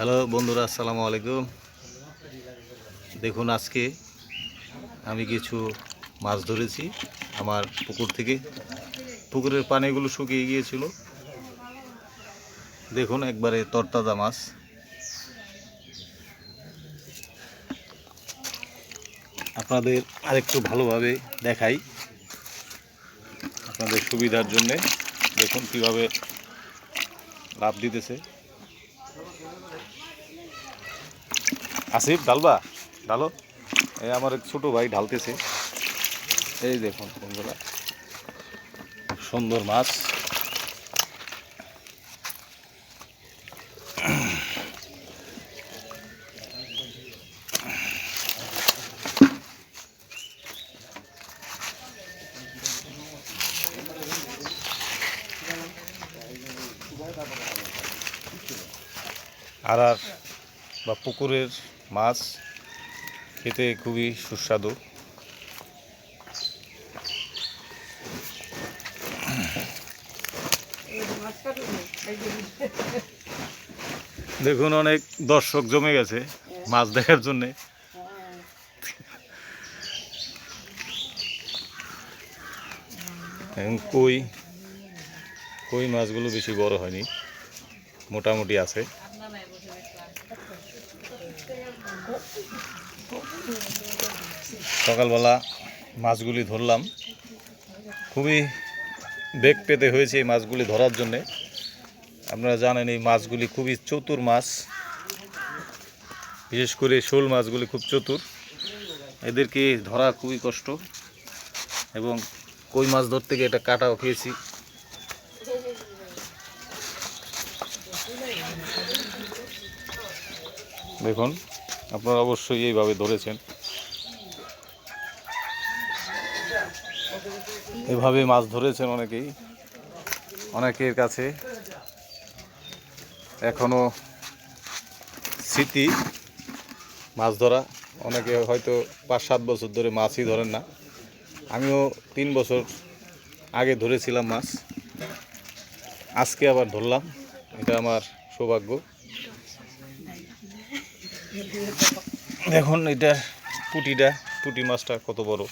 Hello বন্ধুরা, আসসালামু আলাইকুম। দেখুন, আজকে আমি কিছু মাছ ধরেছি আমার পুকুর থেকে। পুকুরের পানিগুলো শুকিয়ে গিয়েছিল। দেখুন, একবারে তরতাজা মাছ। আপনাদের আরেকটু ভালোভাবে দেখাই আপনাদের সুবিধার জন্যে। দেখুন, কীভাবে লাভ দিতেছে। আসিফ ডালবা ডালো এই আমার এক ছোটো ভাই ঢালতেছে। এই দেখুন বন্ধুরা সুন্দর মাছ। আর বা পুকুরের মাছ খেতে খুবই সুস্বাদু। দেখুন অনেক দর্শক জমে গেছে মাছ দেখার জন্যে। কই কই মাছগুলো বেশি বড় হয়নি মোটামুটি আছে। সকালবেলা মাছগুলি ধরলাম। খুবই বেগ পেতে হয়েছে এই মাছগুলি ধরার জন্যে। আপনারা জানেন এই মাছগুলি খুবই চতুর মাছ। বিশেষ করে শোল মাছগুলি খুব চতুর। এদেরকে ধরা খুবই কষ্ট। এবং কই মাছ ধরতে গিয়ে এটা কাটাও খেয়েছি। দেখুন আপনারা অবশ্যই এইভাবে ধরেছেন। এভাবে মাছ ধরেছেন অনেকেই। অনেকের কাছে এখনও স্মৃতি মাছ ধরা। অনেকে হয়তো পাঁচ সাত বছর ধরে মাছই ধরেন না। আমিও তিন বছর আগে ধরেছিলাম মাছ। আজকে আবার ধরলাম। এটা আমার সৌভাগ্য। দেখুন এটার পুটিটা পুটি মাছটা কত বড়?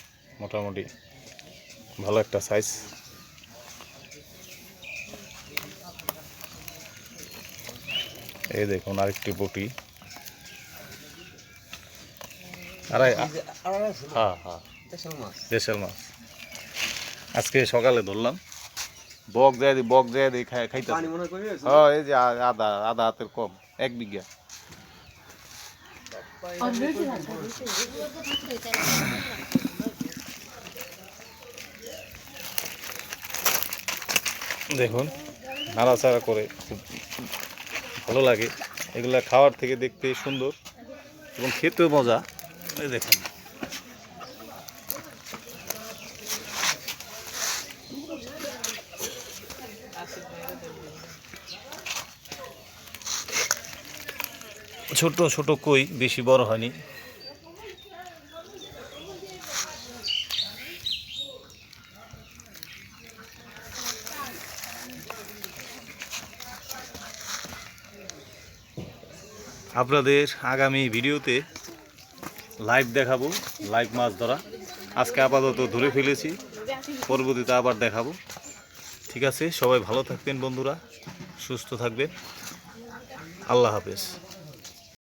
মোটামুটি ভালো একটা সাইজ এই দেখুন আরেকটি পুটি। আড়াই হ্যাঁ হ্যাঁ। দেশের মাছ। আজকে সকালে ধরলাম। বক যায় দি বক যায় দি খাই খাইতে হ্যাঁ এই যে আদা আধা হাতের কম এক বিঘা। দেখুন, নাড়াচাড়া করে খুব ভালো লাগে। এগুলা খাওয়ার থেকে দেখতে সুন্দর এবং খেতেও মজা। দেখুন। ছোট ছোট কই বেশি বড় হয়নি। আপনাদের আগামী ভিডিওতে লাইভ দেখাবো, লাইভ মাছ ধরা। আজকে আপাতত ধরে ফেলেছি, পরবর্তীতে আবার দেখাবো। ঠিক আছে, সবাই ভালো থাকবেন বন্ধুরা, সুস্থ থাকবেন। আল্লাহ হাফেজ।